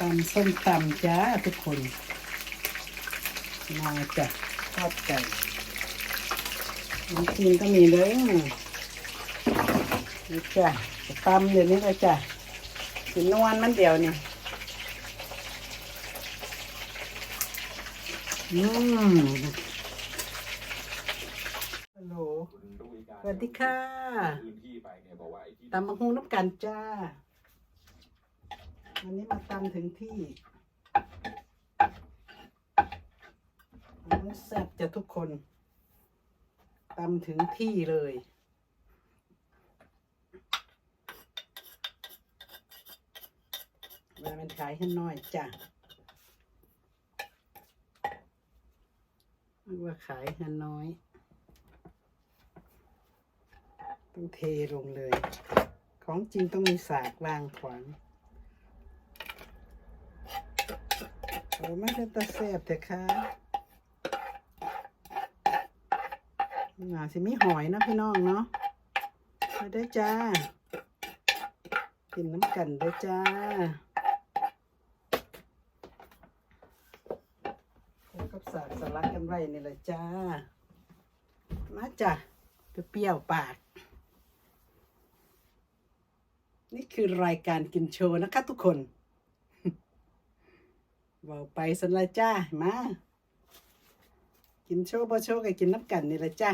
ตำส้มตำจ้าทุกคน มาจะทอดไก่น้ำจีนก็มีเลยนี่จ้ะตำเดี๋ยวนี้เลยจ้ะสินวลมันเดียวนี่อืมฮัลโหลสวัสดีค่ะพื้นที่ไปเนี่ยบอกว่าไอ้ที่ตำมะฮุงน้ำกันจ้า วันนี้มาตำถึงที่แซ่บจะทุกคนตำถึงที่เลยเวลามันขายให้น้อยจ้ะเรียกว่าขายให้น้อย ต้องเทลงเลย ของจริงต้องมีสากวางขวาง อ้ไม่เป็นตาแสบแต่ค่ะน่าสิมีหอยนะพี่น้องเนาะมาได้จ้ากินน้ำกันได้จ้าแล้วก็สากสลัดกันไว้นี่แหละจ้า มาจ้ะเปรี้ยวปาก นี่คือรายการกินโชว์นะคะทุกคน เบาไปสันละจ้ามา กินโชว์บ่โชว์ก็กินน้ำกันนี่แหละจ้า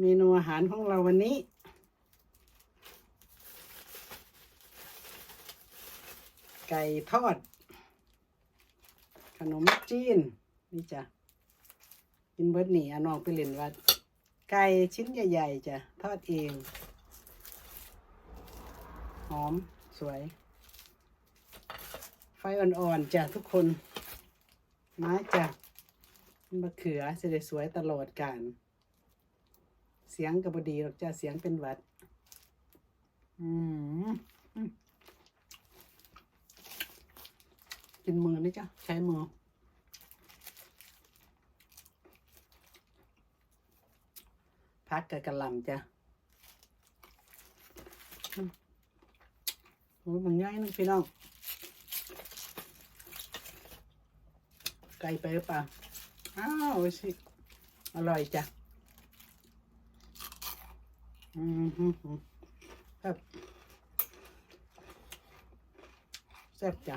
เมนูอาหารของเราวันนี้ ไก่ทอด ขนมจีน นี่จ้ะกินเบิร์ดหนี่อน้องไปเล่นวัดไก่ชิ้นใหญ่ ๆจ้ะทอดเอง หอมสวย ฟอ่อนๆจ้ะทุกคน มาจ้ะมะเขือจะได้สวยตลอดการเสียงกับบดีหรอกจ้ะเสียงเป็นหวัด อืมกินมือนี่จ้ะ ใช้มือพักกับกระลำจ้ะโอ้ยมันง่ายนึงพี่น้อง ไกลไปหรือเปล่า อ้าวสิอร่อยจ้ะ อืมฮึครับแซ่บจ้ะ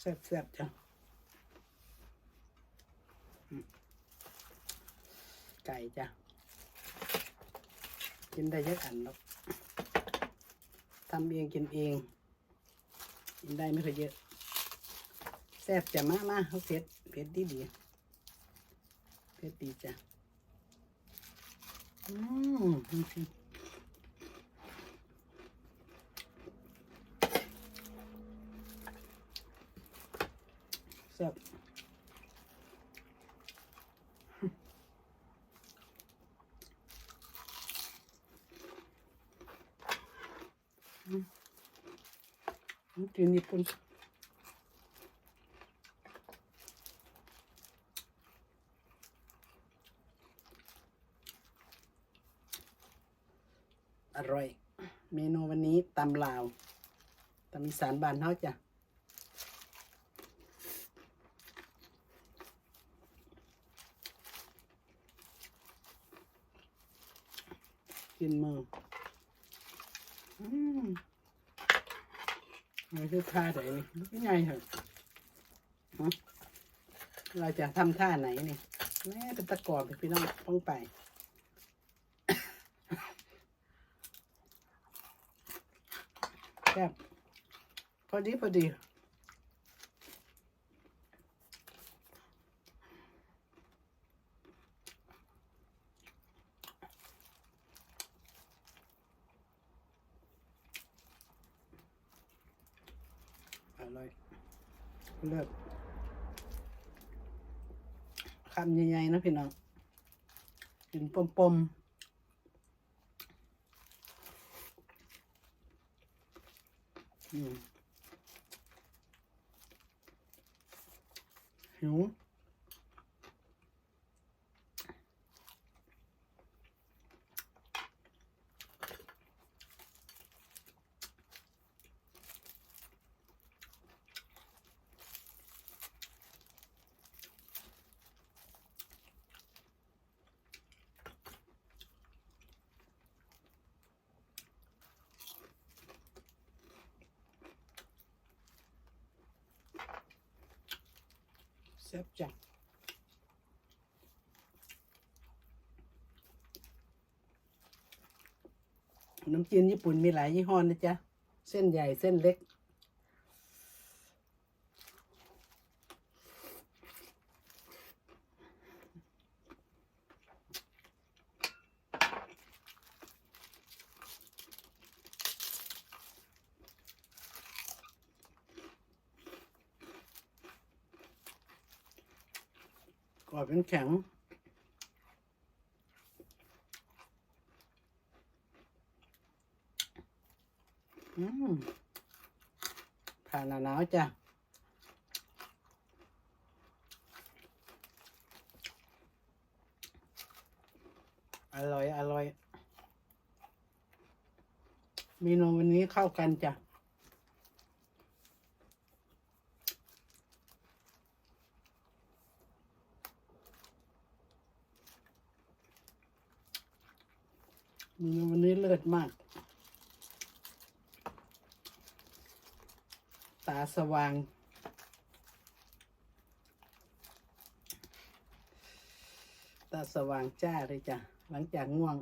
แซ่บแซ่บจ้ะไก่จ้ะ กินได้เยอะอันหรอกทำเองกินเอง กินได้ไม่ค่อยเยอะแซ่บจะมามาเขาเผ็ดเผ็ดดีดีเผ็ดดีจ้ะอืมแซ่บ กินญี่ปุ่นอร่อย เมนูวันนี้ตำลาวตำอีสานบ้านเฮาจ้ะ กินมือ อืม มันคือท่าไหนนี่ไง่ายเหรอเราจะทำท่าไหนนี่แม่เป็นตะกอบพี่น้องต้องไปแซ่บพอดีพอดี ร่อยเลิศคำใหญ่ๆนะพี่น้องกินปมๆหิว แซ่บจังขนมจีนญี่ปุ่นมีหลายยี่ห้อนะจ๊ะ เส้นใหญ่เส้นเล็ก กรอบเป็นแข็งอืมผ่านหน้าหนาวจ้ะอร่อย อร่อยเมนูวันนี้เข้ากันจ้ะ วันนี้เลิศมาก ตาสว่าง ตาสว่างจ้าเลยจ้ะ หลังจากง่วง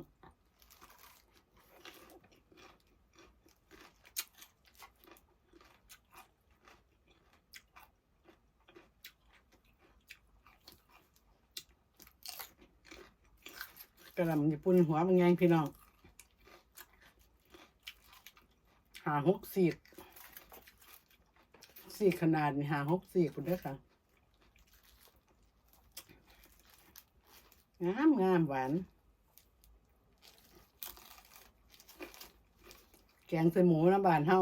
กระหลำญี่ปุ่นหัวมันไงพี่น้อง หาหกสีกสีกขนาดนี่หาหกสีกคุณเด้อค่ะ งามงามหวาน แกงใส่หมูน้ำบานเฮา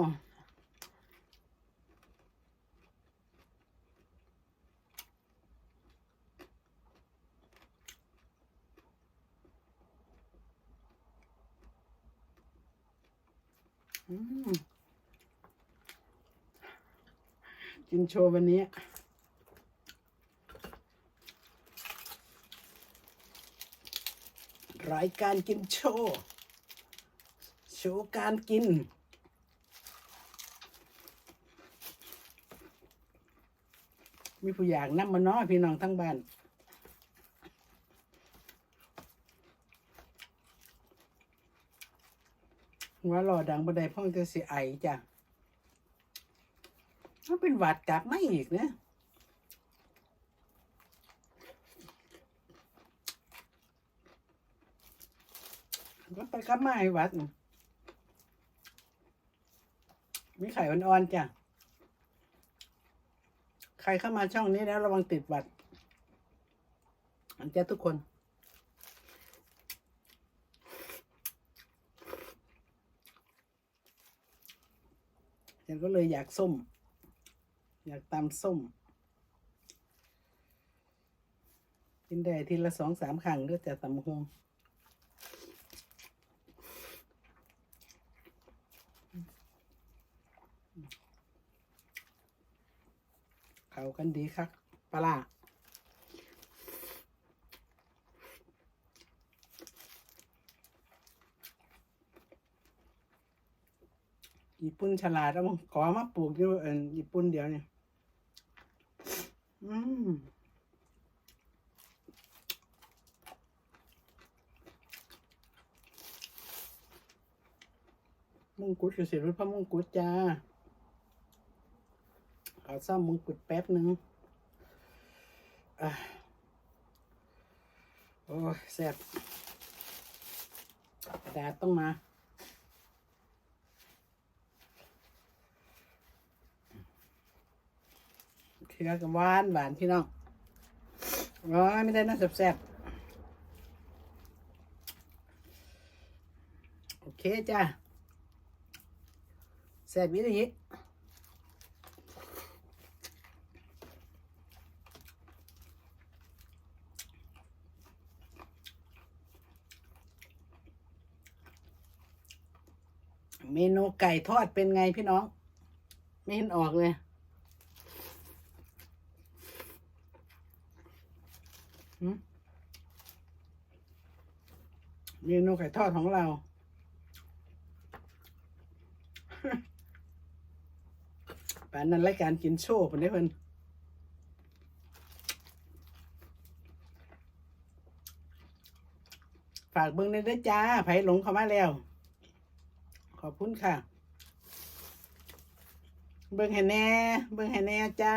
กินโชว์วันนี้รายการกินโชว์ โชว์การกิน มีผู้อยากนำมานาะพี่น้องทั้งบ้าน ว่าหล่อดังบันไดพ่องจะเสิไอจ้ะถ้าเป็นหวัดกลับไม่อีกนะก็ไปกลับมาให้วัด มีไข่อ่อนๆจ้ะ ใครเข้ามาช่องนี้แล้วระวังติดหวัดอันเจ้าทุกคน ฉันก็เลยอยากส้ม อยากตำส้ม กินได้ทีละสองสามครั้งด้วยแต่ตำหงเข้ากันดีครับปลา ญี่ปุ่นฉลาดแล้วมั้งขอมาปลูกอยู่เอ็นญี่ปุ่นเดียวเนี่ยอืมมงกุฎคือสิรุพระมงกุฎจ้าขอซ่อมมงกุฎแป๊บหนึ่งอะโอ้แซ่บกระดาษต้องมา เคือกับหวานหวานพี่น้องร้อยไม่ได้น่าแซ่บๆโอเคจ้าแซ่บอีหลีเมนูไก่ทอดเป็นไงพี่น้อง ไม่เห็นออกเลย เมนูไข่ทอดของเราแป่นนั้นรายการกินโชว์เพิ่นได้เพิ่นฝากเบิ้งได้ด้วยจ้าไผหลงเข้ามาแล้ว ขอบคุณค่ะ เบิ้งให้แน่ เบิ้งให้แน่จ้า